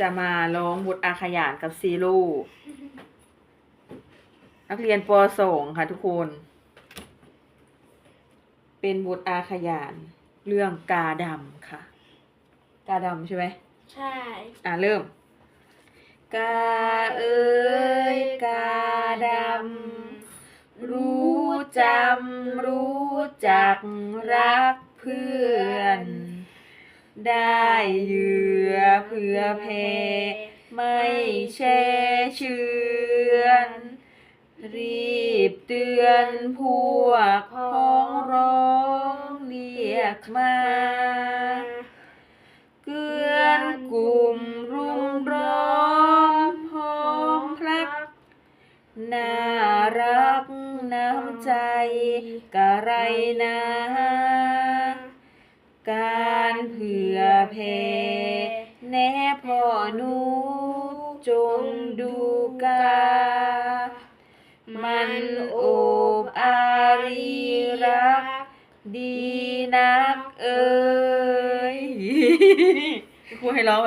จะมาร้องบทอาขยานกับซีโร่นักเรียนป .2 ค่ะทุกคน เป็นบทอาขยานเรื่องกาดำค่ะ กาดำใช่ไหมใช่ อะเริ่ม กาเอ้ยกาดำรู้จำรู้จักรักเพื่อน ได้เหยื่อเพื่อเพ ไม่แช่เชือนรีบเตือนพวกพ้องร้องเรียกมา เกื้อนกลุ่มรุมร้อมพร้อมพลัก น่ารักน้ำใจกะไรนะกา รเผื่อเพแน่พ่อหนูจงดูกา มันโอบอารีรัก ดีนักเอ้ยพูให้ร้อง